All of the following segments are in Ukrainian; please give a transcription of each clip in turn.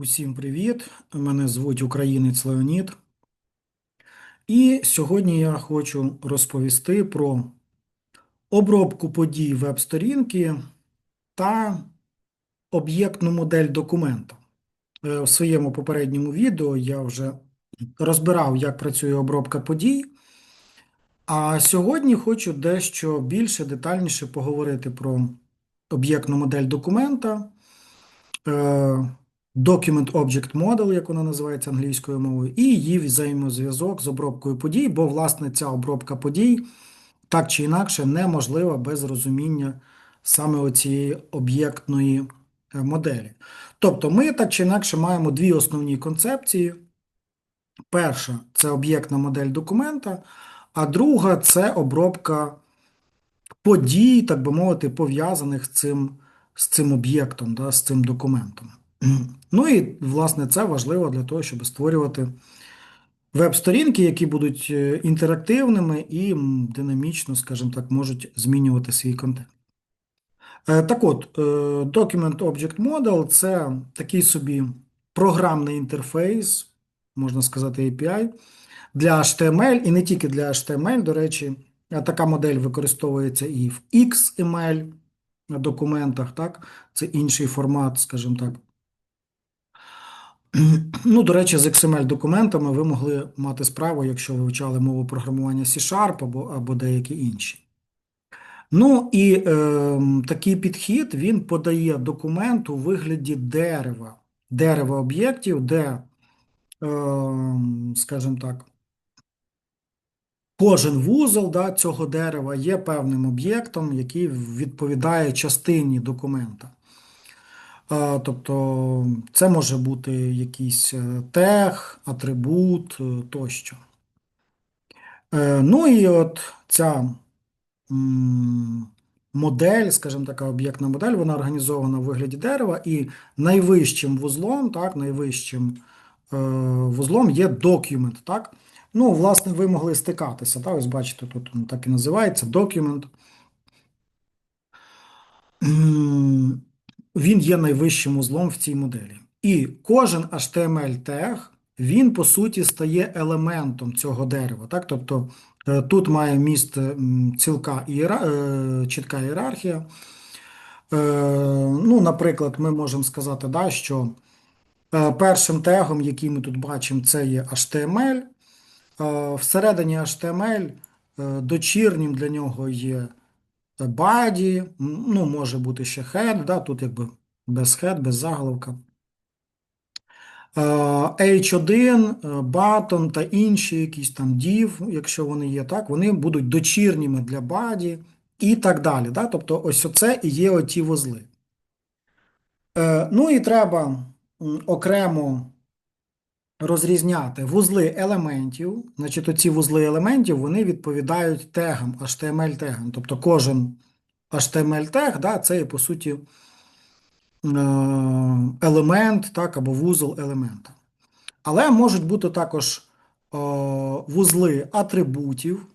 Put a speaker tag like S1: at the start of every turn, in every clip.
S1: Усім привіт! Мене звуть Українець Леонід. І сьогодні я хочу розповісти про обробку подій веб-сторінки та об'єктну модель документа. Е, В своєму попередньому відео я вже розбирав, як працює обробка подій. А сьогодні хочу дещо більше детальніше поговорити про об'єктну модель документа. Document Object Model, як вона називається англійською мовою, і її взаємозв'язок з обробкою подій, бо, власне, ця обробка подій так чи інакше неможлива без розуміння саме оцієї об'єктної е, моделі. Тобто, ми так чи інакше маємо дві основні концепції. Перша це об'єктна модель документа, а друга це обробка подій, так би мовити, пов'язаних з цим, з цим об'єктом, да, з цим документом. Ну і, власне, це важливо для того, щоб створювати веб-сторінки, які будуть е, інтерактивними і динамічно, скажімо так, можуть змінювати свій контент. Е, Так от, е, Document Object Model це такий собі програмний інтерфейс, можна сказати, API для HTML, і не тільки для HTML, до речі, така модель використовується і в XML документах, так? Це інший формат, скажімо так. Ну, до речі, з XML-документами ви могли мати справу, якщо ви вивчали мову програмування C-Sharp або, або деякі інші. Ну і е, такий підхід він подає документ у вигляді дерева, дерева об'єктів, де, е, скажімо так, кожен вузол да, цього дерева є певним об'єктом, який відповідає частині документа. Тобто це може бути якийсь е, тег, атрибут е, тощо. Е, Ну і от ця модель, скажімо така об'єктна модель, вона організована в вигляді дерева, і найвищим вузлом, так, найвищим вузлом є document, так? Ну, власне, ви могли стикатися, так? Ось бачите, тут так і називається document. Він є найвищим узлом в цій моделі. І кожен HTML тег, він по суті стає елементом цього дерева. Так? Тобто е, тут має місце м, цілка ієра... е, чітка ієрархія. Е, Ну, наприклад, ми можемо сказати, да, що е, першим тегом, який ми тут бачимо, це є HTML. Е, Всередині HTML е, дочірнім для нього є body, ну, може бути ще head, да, тут якби без head, без заголовка. Е, H1, е, button та інші якісь там div, якщо вони є, так, вони будуть дочірніми для body і так далі. Да? Тобто ось оце і є оті вузли. Е, Ну і треба окремо розрізняти вузли елементів. Значить, оці вузли елементів вони відповідають тегам, HTML-тегам. Тобто кожен HTML-тег, да, це є по суті е, елемент, так, або вузол елемента. Але можуть бути також е, вузли атрибутів.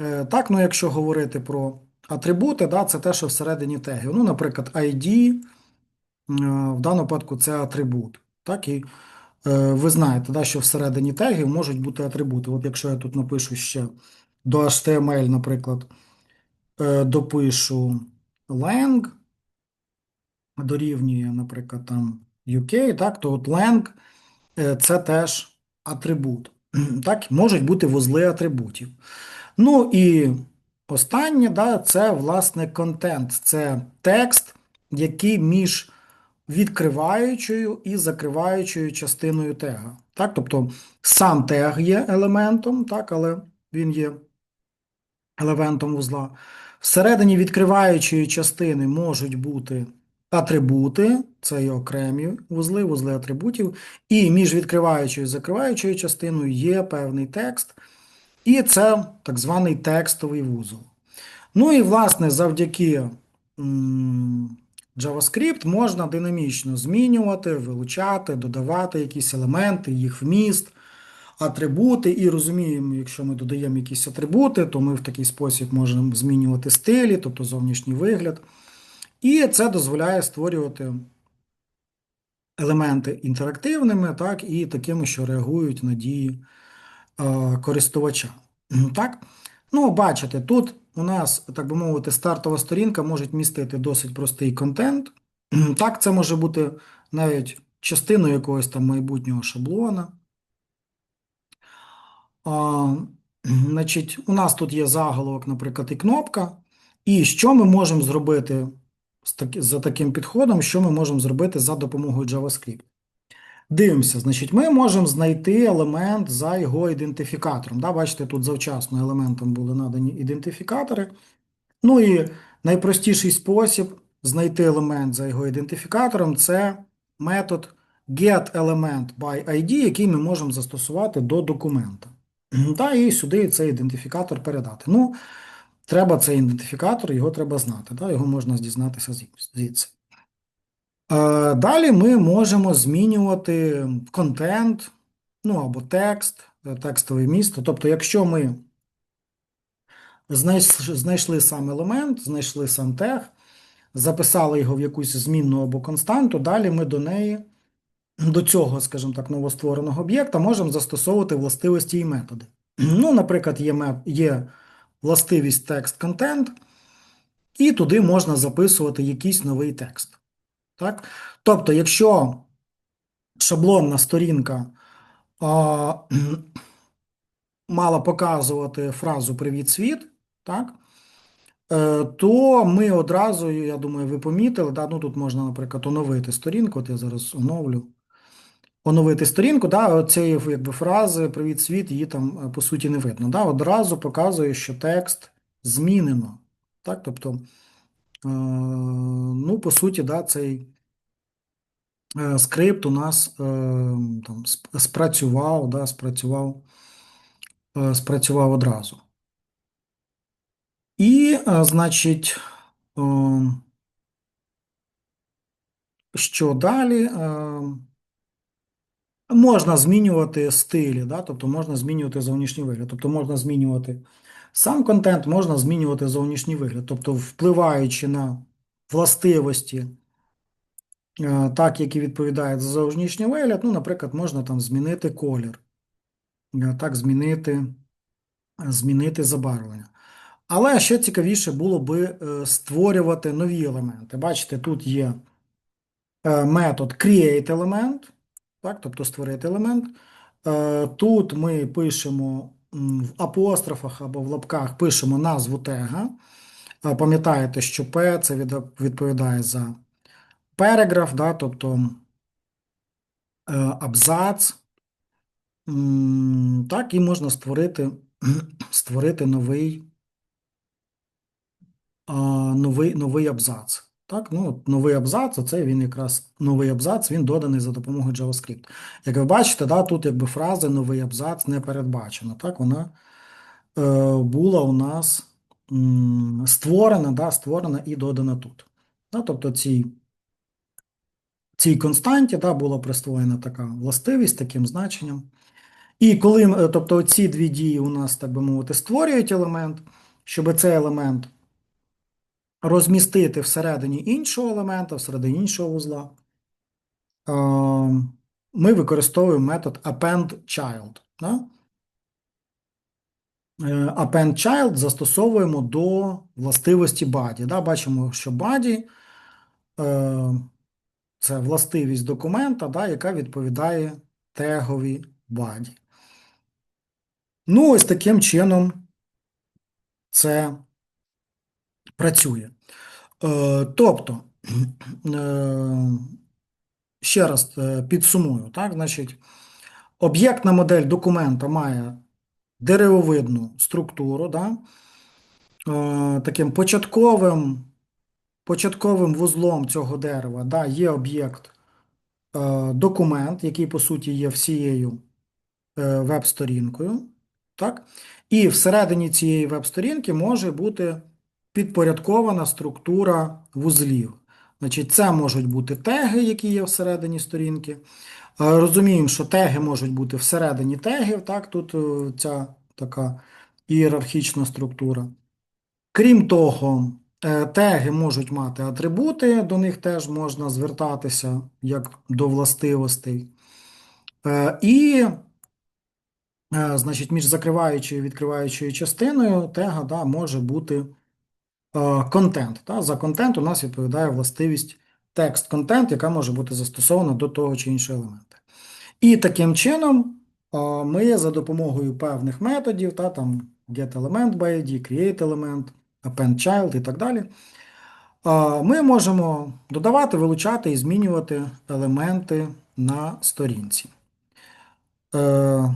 S1: Е, Так, ну якщо говорити про атрибути, да, це те, що всередині тегів. Ну, наприклад, ID, в даному випадку це атрибут. Так, і ви знаєте, да, що всередині тегів можуть бути атрибути. От якщо я тут напишу ще до HTML, наприклад, е, допишу lang, дорівнює, наприклад, там UK, так, то от lang е, це теж атрибут. Так, можуть бути вузли атрибутів. Ну і останнє, да, це власне контент, це текст, який між відкриваючою і закриваючою частиною тега. Так, тобто сам тег є елементом, так, але він є елементом вузла. Всередині відкриваючої частини можуть бути атрибути, це є окремі вузли, вузли атрибутів, і між відкриваючою і закриваючою частиною є певний текст, і це так званий текстовий вузол. Ну і, власне, завдяки JavaScript можна динамічно змінювати, вилучати, додавати якісь елементи, їх вміст, атрибути. І розуміємо, якщо ми додаємо якісь атрибути, то ми в такий спосіб можемо змінювати стилі, тобто зовнішній вигляд. І це дозволяє створювати елементи інтерактивними, так, і такими, що реагують на дії е, користувача. Так? Ну, бачите, тут у нас, так би мовити, стартова сторінка може містити досить простий контент. Так, це може бути навіть частиною якогось там майбутнього шаблона. А, значить, У нас тут є заголовок, наприклад, і кнопка. І що ми можемо зробити за таким підходом, що ми можемо зробити за допомогою JavaScript? Дивимося, значить, ми можемо знайти елемент за його ідентифікатором. Да, Бачите, тут завчасно елементам були надані ідентифікатори. Ну і найпростіший спосіб знайти елемент за його ідентифікатором це метод getElementById, який ми можемо застосувати до документа. Да, і сюди цей ідентифікатор передати. Ну, треба цей ідентифікатор, його треба знати. Да, Його можна дізнатися звідси. Е, Далі ми можемо змінювати контент, ну або текст, е, текстове місто. Тобто, якщо ми знайшли сам елемент, знайшли сам тег, записали його в якусь змінну або константу, далі ми до неї, до цього, скажімо так, новоствореного об'єкта можемо застосовувати властивості і методи. Ну, Наприклад, є, є властивість текст-контент, і туди можна записувати якийсь новий текст. Так? Тобто, якщо шаблонна сторінка а, мала показувати фразу Привіт світ, так? Е, то ми одразу, я думаю, ви помітили, да? ну тут можна, наприклад, оновити сторінку, от я зараз оновлю. Оновити сторінку, да, цієї якби, фрази Привіт світ, її там е, по суті не видно. Да? Одразу показує, що текст змінено. Так? Тобто, ну, по суті, да, цей Е, скрипт у нас е, там спрацював, да, спрацював, е, спрацював одразу. І, значить, що далі? Можна змінювати стилі, да? тобто можна змінювати зовнішній вигляд. Тобто можна змінювати сам контент, можна змінювати зовнішній вигляд, тобто впливаючи на властивості. Е, так, які відповідають за зовнішній вигляд, ну, наприклад, можна там змінити колір, е, так, змінити, змінити забарвлення. Але ще цікавіше було би е, створювати нові елементи. Бачите, тут є метод createElement, так, тобто створити елемент. Тут ми пишемо в апострофах або в лапках пишемо назву тега. Пам'ятаєте, що P це відповідає за переграф, да, тобто е, абзац. Так, і можна створити створити новий новий, новий абзац. Так, ну, Новий абзац, оце він якраз новий абзац, він доданий за допомогою JavaScript. Як ви бачите, да, тут якби фраза новий абзац не передбачена. Так, Вона е, була у нас м, створена да, створена і додана тут. Да, Тобто ці цій константі да, була присвоєна така властивість таким значенням. І коли, е, тобто, ці дві дії у нас, так би мовити, створюють елемент, щоб цей елемент розмістити всередині іншого елемента, всередині іншого вузла, е, ми використовуємо метод append-child. Да? Е, append-child застосовуємо до властивості body. Бачимо, що body це властивість документа, яка відповідає тегові баді. Ну, ось таким чином це працює. Е, Тобто, е, ще раз е, підсумую, так, значить, об'єктна модель документа має деревовидну структуру, да, таким початковим початковим вузлом цього дерева да, є об'єкт документ, який, по суті, є всією веб-сторінкою. так? І всередині цієї веб-сторінки може бути підпорядкована структура вузлів. Значить, Це можуть бути теги, які є всередині сторінки. Е, розуміємо, що теги можуть бути всередині тегів, так, тут ця така ієрархічна структура. Крім того, Е, Теги можуть мати атрибути, до них теж можна звертатися як до властивостей. Е, І, е, значить, між закриваючою і відкриваючою частиною тега да, може бути е, контент. Та? За контент у нас відповідає властивість текст-контент, яка може бути застосована до того чи іншого елемента. І таким чином е, ми за допомогою певних методів, та, там getElement by ID, createElement, appendChild і так далі, е, ми можемо додавати, вилучати і змінювати елементи на сторінці. Е,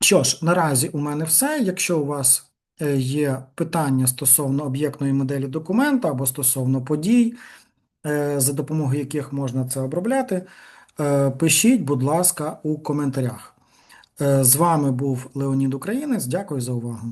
S1: Що ж, наразі у мене все. Якщо у вас е, є питання стосовно об'єктної моделі документа або стосовно подій, е, за допомогою яких можна це обробляти, е, пишіть, будь ласка, у коментарях. Е, З вами був Леонід Українець. Дякую за увагу.